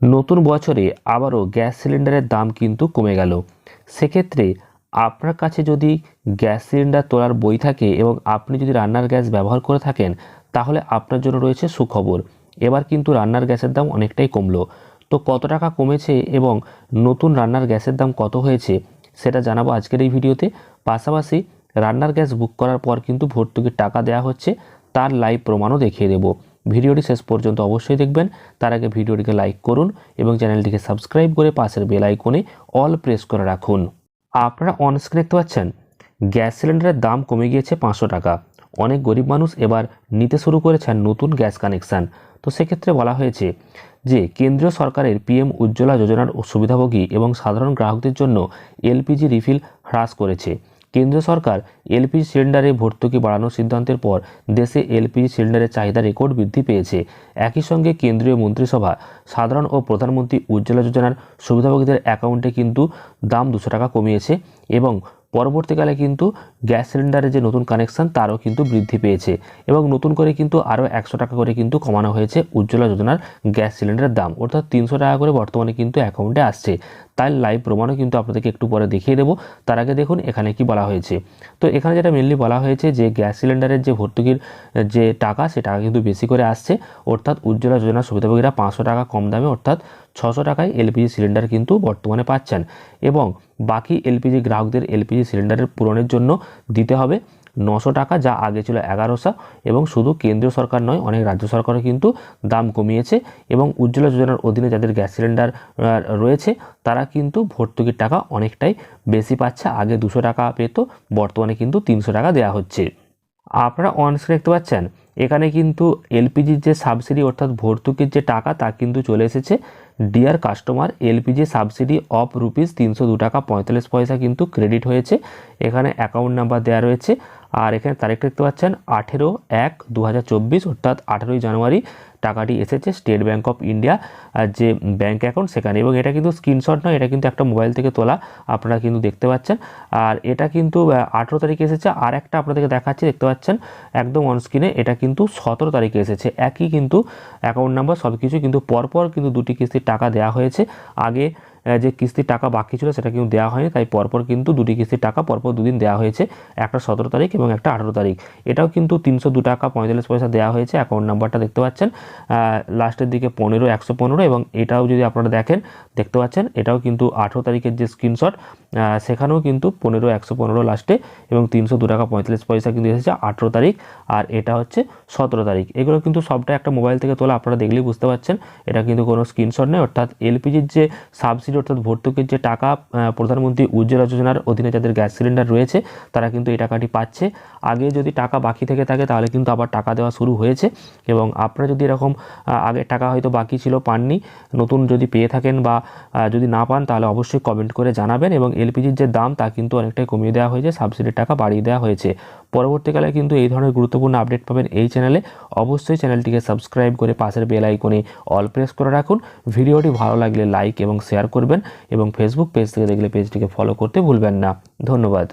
নতুন বছরে আবারও গ্যাস সিলিন্ডারের দাম কিন্তু কমে গেল। সেক্ষেত্রে আপনার কাছে যদি গ্যাস সিলিন্ডার তোলার বই থাকে এবং আপনি যদি রান্নার গ্যাস ব্যবহার করে থাকেন, তাহলে আপনার জন্য রয়েছে সুখবর। এবার কিন্তু রান্নার গ্যাসের দাম অনেকটাই কমলো। তো কত টাকা কমেছে এবং নতুন রান্নার গ্যাসের দাম কত হয়েছে, সেটা জানাব আজকের এই ভিডিওতে। পাশাপাশি রান্নার গ্যাস বুক করার পর কিন্তু ভর্তুকির টাকা দেওয়া হচ্ছে, তার লাইভ প্রমাণও দেখিয়ে দেবো। ভিডিওটি শেষ পর্যন্ত অবশ্যই দেখবেন। তার আগে ভিডিওটিকে লাইক করুন এবং চ্যানেলটিকে সাবস্ক্রাইব করে পাশের বেল আইকনে অল প্রেস করে রাখুন। আপনারা অনস্ক্রিন দেখতে পাচ্ছেন? গ্যাস সিলিন্ডারের দাম কমে গিয়েছে পাঁচশো টাকা। অনেক গরিব মানুষ এবার নিতে শুরু করেছেন নতুন গ্যাস কানেকশান। তো সেক্ষেত্রে বলা হয়েছে যে, কেন্দ্রীয় সরকারের পিএম উজ্জ্বলা যোজনার সুবিধাভোগী এবং সাধারণ গ্রাহকদের জন্য এলপিজি রিফিল হ্রাস করেছে। কেন্দ্র সরকার এলপিজি সিলিন্ডারে ভর্তুকি বাড়ানোর সিদ্ধান্তের পর দেশে এলপিজি সিলিন্ডারের চাহিদা রেকর্ড বৃদ্ধি পেয়েছে। একই সঙ্গে কেন্দ্রীয় মন্ত্রিসভা, সাধারণ ও প্রধানমন্ত্রী উজ্জ্বলা যোজনার সুবিধাভোগীদের অ্যাকাউন্টে কিন্তু দাম দুশো টাকা কমিয়েছে এবং পরবর্তীকালে কিন্তু গ্যাস সিলিন্ডারের যে নতুন কানেকশান তারও কিন্তু বৃদ্ধি পেয়েছে এবং নতুন করে কিন্তু আরও একশো টাকা করে কিন্তু কমানো হয়েছে উজ্জ্বলা যোজনার গ্যাস সিলিন্ডারের দাম। অর্থাৎ তিনশো টাকা করে বর্তমানে কিন্তু অ্যাকাউন্টে আসছে। তাই লাইভ প্রমাণও কিন্তু আপনাদেরকে একটু পরে দেখিয়ে দেবো। তার আগে দেখুন এখানে কি বলা হয়েছে। তো এখানে যেটা মেনলি বলা হয়েছে যে গ্যাস সিলিন্ডারের যে ভর্তুকির যে টাকা, সে টাকা কিন্তু বেশি করে আসছে। অর্থাৎ উজ্জ্বলা যোজনার সুবিধাভোগীরা পাঁচশো টাকা কম দামে, অর্থাৎ ছশো টাকায় এলপিজি সিলিন্ডার কিন্তু বর্তমানে পাচ্ছেন। এবং বাকি এলপিজি গ্রাহকদের এলপিজি সিলিন্ডারের পূরণের জন্য দিতে হবে। নশো টাকা যা আগে ছিল এগারোশো এবং শুধু কেন্দ্রীয় সরকার নয়, অনেক রাজ্য সরকারও কিন্তু দাম কমিয়েছে এবং উজ্জ্বলা যোজনার অধীনে যাদের গ্যাস সিলিন্ডার রয়েছে, তারা কিন্তু ভর্তুকির টাকা অনেকটাই বেশি পাচ্ছে। আগে দুশো টাকা পেত, বর্তমানে কিন্তু তিনশো টাকা দেওয়া হচ্ছে। আপনারা অনস্ক্রিন দেখতে পাচ্ছেন, এখানে কিন্তু এলপিজির যে সাবসিডি অর্থাৎ ভর্তুকির যে টাকা, তা কিন্তু চলে এসেছে। Dear customer LPG subsidy of rupees তিনশো দু টাকা পঁয়তাল্লিশ পয়সা কিন্তু ক্রেডিট হয়েছে। এখানে অ্যাকাউন্ট নাম্বার দেওয়া রয়েছে। আর এখানে তারিখটা দেখতে পাচ্ছেন, আঠেরো এক দু অর্থাৎ আঠেরোই জানুয়ারি। টাকাটি এসেছে স্টেট ব্যাঙ্ক অফ ইন্ডিয়া যে ব্যাঙ্ক অ্যাকাউন্ট সেখানে। এবং এটা কিন্তু স্ক্রিনশট নয়, এটা কিন্তু একটা মোবাইল থেকে তোলা, আপনারা কিন্তু দেখতে পাচ্ছেন। আর এটা কিন্তু আঠেরো তারিখে এসেছে। আর একটা আপনাদেরকে দেখাচ্ছি, দেখতে পাচ্ছেন, একদম অনস্ক্রিনে এটা কিন্তু সতেরো তারিখে এসেছে। একই কিন্তু অ্যাকাউন্ট নাম্বার সব কিছু কিন্তু পরপর কিন্তু দুটি কিস্তির টাকা দেওয়া হয়েছে। আগে যে কিস্তির টাকা বাকি ছিল সেটা কিন্তু দেওয়া হয়নি। তাই পরপর কিন্তু দুটি কিস্তির টাকা পরপর দুদিন দেওয়া হয়েছে, একটা সতেরো তারিখ এবং একটা আঠেরো তারিখ। এটাও কিন্তু তিনশো দু টাকা পঁয়তাল্লিশ পয়সা দেওয়া হয়েছে অ্যাকাউন্ট নাম্বারটা দেখতে পাচ্ছেন। লাস্টের দিকে পনেরো, একশো পনেরো এবং এটাও যদি আপনারা দেখেন, দেখতে পাচ্ছেন, এটাও কিন্তু আঠেরো তারিখের যে স্ক্রিনশট সেখানেও কিন্তু পনেরো, একশো পনেরো লাস্টে এবং তিনশো দু টাকা পঁয়তাল্লিশ পয়সা কিন্তু এসেছে আঠেরো তারিখ। আর এটা হচ্ছে সতেরো তারিখ। এগুলো কিন্তু সবটা একটা মোবাইল থেকে তোলা, আপনারা দেখলেই বুঝতে পারছেন। এটা কিন্তু কোনো স্ক্রিনশট নেই অর্থাৎ এলপিজির যে সাবসিডি অর্থাৎ ভর্তুকির যে টাকা প্রধানমন্ত্রী উজ্জ্বলা যোজনার অধীনে যাদের গ্যাস সিলিন্ডার রয়েছে, তারা কিন্তু এই টাকাটি পাচ্ছে। আগে যদি টাকা বাকি থেকে থাকে, তাহলে কিন্তু আবার টাকা দেওয়া শুরু হয়েছে এবং আপনারা যদি এরকম আগের টাকা হয়তো বাকি ছিল, পাননি, নতুন যদি পেয়ে থাকেন বা যদি না পান, তাহলে অবশ্যই কমেন্ট করে জানাবেন এবং এলপিজির যে দাম, তা কিন্তু অনেকটাই কমিয়ে দেওয়া হয়েছে সাবসিডির টাকা বাড়িয়ে দেওয়া হয়েছে। পরবর্তীকালে কিন্তু এই ধরনের গুরুত্বপূর্ণ আপডেট পাবেন এই চ্যানেলে। অবশ্যই চ্যানেলটিকে সাবস্ক্রাইব করে পাশের বেল আইকনে অল প্রেস করে রাখুন। ভিডিওটি ভালো লাগলে লাইক এবং শেয়ার করবেন এবং ফেসবুক পেজ থেকে দেখলে পেজটিকে ফলো করতে ভুলবেন না। ধন্যবাদ।